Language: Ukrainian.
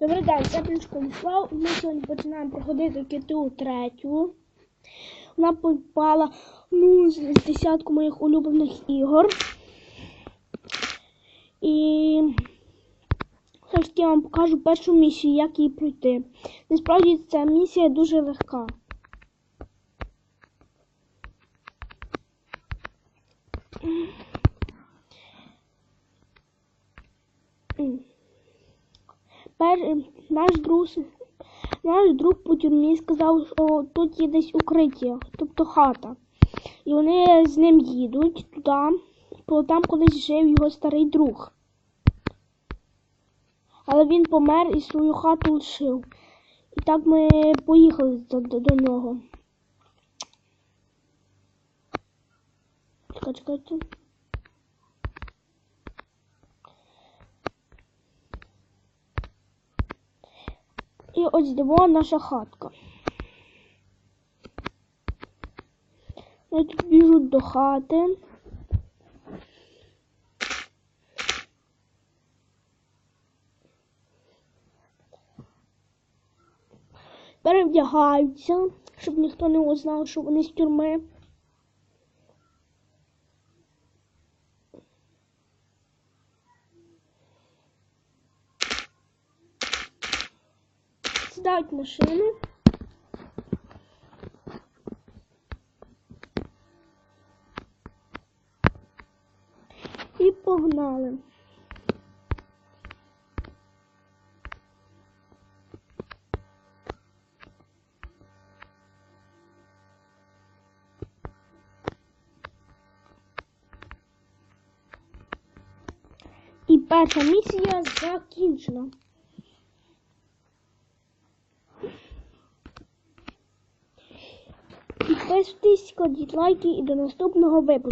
Добрий день, це Плюшко Віслав. Ми сьогодні починаємо проходити КТУ третю. Вона попала ну, з десятку моїх улюблених ігор. І все ж таки я вам покажу першу місію, як її пройти. Насправді ця місія дуже легка. Пер, наш друг, наш друг по тюрмі сказав, що тут є десь укриття, тобто хата. І вони з ним їдуть туди, бо там колись жив його старий друг. Але він помер і свою хату лишив. І так ми поїхали до, до, до нього. Чекай, чекайте. І ось диво наша хатка. Я тут біжу до хати. Перевдягаються, щоб ніхто не узнав, що вони з тюрми. Сідають в машину. І погнали. І перша місія закінчена. Підписуйтесь, кладіть лайки і до наступного випуску.